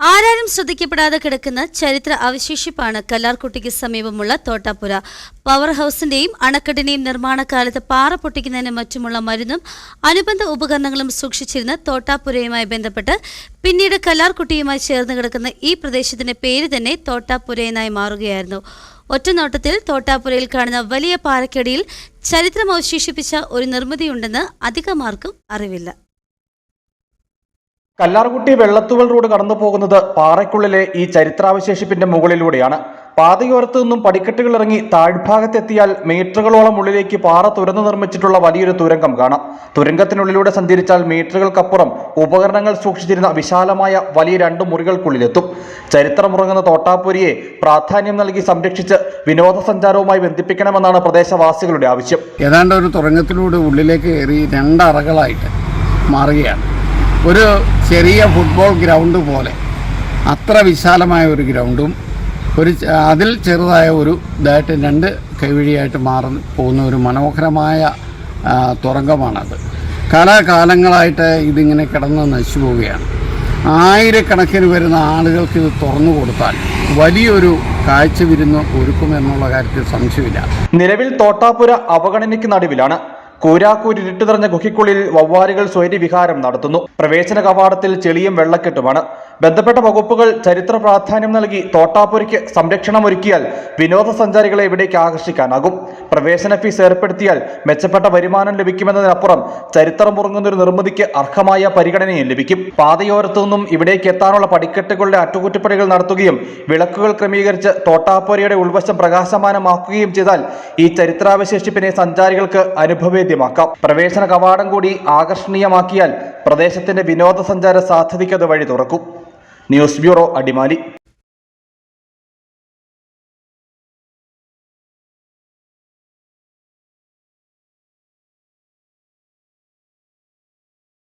ആരാരും ശ്രദ്ധിക്കപ്പെടാതെ കിടക്കുന്ന ചരിത്ര അവശേഷിപ്പാണ് കല്ലാർകുട്ടിക്ക് സമീപമുള്ള തോട്ടാപ്പുര. പവർ ഹൌസിന്റെയും അണക്കെട്ടിന്റെയും നിർമ്മാണ കാലത്ത് പാറ പൊട്ടിക്കുന്നതിനും മറ്റുമുള്ള മരുന്നും അനുബന്ധ ഉപകരണങ്ങളും സൂക്ഷിച്ചിരുന്ന തോട്ടാപ്പുരയുമായി ബന്ധപ്പെട്ട് പിന്നീട് കല്ലാർകുട്ടിയുമായി ചേർന്ന് കിടക്കുന്ന ഈ പ്രദേശത്തിന്റെ പേര് തന്നെ തോട്ടാപ്പുര എന്നായി മാറുകയായിരുന്നു. ഒറ്റനോട്ടത്തിൽ തോട്ടാപ്പുരയിൽ കാണുന്ന വലിയ പാറക്കടിയിൽ ചരിത്രം അവശേഷിപ്പിച്ച ഒരു നിർമ്മിതിയുണ്ടെന്ന് അധികമാർക്കും അറിവില്ല. കല്ലാർകുട്ടി വെള്ളത്തുവൽ റോഡ് കടന്നു പോകുന്നത് പാറയ്ക്കുള്ളിലെ ഈ ചരിത്രാവശേഷിപ്പിന്റെ മുകളിലൂടെയാണ്. പാതയോരത്ത് നിന്നും പടിക്കെട്ടുകൾ ഇറങ്ങി താഴ്ഭാഗത്തെത്തിയാൽ മീറ്ററുകളോളം ഉള്ളിലേക്ക് പാറ തുരന്നു നിർമ്മിച്ചിട്ടുള്ള വലിയൊരു തുരങ്കം കാണാം. തുരങ്കത്തിനുള്ളിലൂടെ സഞ്ചരിച്ചാൽ മീറ്ററുകൾക്കപ്പുറം ഉപകരണങ്ങൾ സൂക്ഷിച്ചിരുന്ന വിശാലമായ വലിയ രണ്ട് മുറികൾക്കുള്ളിലെത്തും. ചരിത്രമുറങ്ങുന്ന തോട്ടാപ്പുരിയെ പ്രാധാന്യം നൽകി സംരക്ഷിച്ച് വിനോദസഞ്ചാരവുമായി ബന്ധിപ്പിക്കണമെന്നാണ് പ്രദേശവാസികളുടെ ആവശ്യം. ഏതാണ്ട് ഒരു തുരങ്കത്തിലൂടെ ഉള്ളിലേക്ക് കയറി രണ്ടറകളായിട്ട് മാറുകയാണ്. ഒരു ചെറിയ ഫുട്ബോൾ ഗ്രൗണ്ട് പോലെ. അത്ര വിശാലമായ ഒരു ഗ്രൗണ്ടും ഒരു അതിൽ ചെറുതായ ഒരു ഇതായിട്ട് രണ്ട് കൈവഴിയായിട്ട് മാറി പോകുന്ന ഒരു മനോഹരമായ തുറങ്കമാണത്. കാലാകാലങ്ങളായിട്ട് ഇതിങ്ങനെ കിടന്ന് നശിച്ചു പോവുകയാണ്. ആയിരക്കണക്കിന് വരുന്ന ആളുകൾക്ക് ഇത് തുറന്നു കൊടുത്താൽ വലിയൊരു കാഴ്ച വിരുന്ന് ഒരുക്കുമെന്നുള്ള കാര്യത്തിൽ സംശയമില്ല. നിലവിൽ തോട്ടാപുര അവഗണനയ്ക്ക് നടുവിലാണ് കൂരാക്കൂരി നിറഞ്ഞ ഗുഹയ്ക്കുള്ളിൽ വവ്വാലുകൾ സ്വൈര്യവിഹാരം നടത്തുന്നു. പ്രവേശന കവാടത്തിൽ ചെളിയും വെള്ളക്കെട്ടുമാണ്. ബന്ധപ്പെട്ട വകുപ്പുകൾ ചരിത്ര പ്രാധാന്യം നൽകി തോട്ടാപ്പുരയ്ക്ക് സംരക്ഷണം ഒരുക്കിയാൽ വിനോദസഞ്ചാരികളെ ഇവിടേക്ക് ആകർഷിക്കാനാകും. പ്രവേശന ഫീസ് ഏർപ്പെടുത്തിയാൽ മെച്ചപ്പെട്ട വരുമാനം ലഭിക്കുമെന്നതിനപ്പുറം ചരിത്രം ഉറങ്ങുന്നൊരു നിർമ്മിതിക്ക് അർഹമായ പരിഗണനയും ലഭിക്കും. പാതയോരത്തു നിന്നും ഇവിടേക്ക് എത്താനുള്ള പടിക്കെട്ടുകളുടെ അറ്റകുറ്റപ്പണികൾ നടത്തുകയും വിളക്കുകൾ ക്രമീകരിച്ച് തോട്ടാപ്പുരയുടെ ഉൾവശം പ്രകാശമാനമാക്കുകയും ചെയ്താൽ ഈ ചരിത്രാവശേഷിപ്പിനെ സഞ്ചാരികൾക്ക് അനുഭവേദ്യമാക്കാം പ്രവേശന കവാടം കൂടി ആകർഷണീയമാക്കിയാൽ പ്രദേശത്തിന്റെ വിനോദസഞ്ചാര സാധ്യതയ്ക്ക് അത് വഴി തുറക്കും. News bureau Adimali.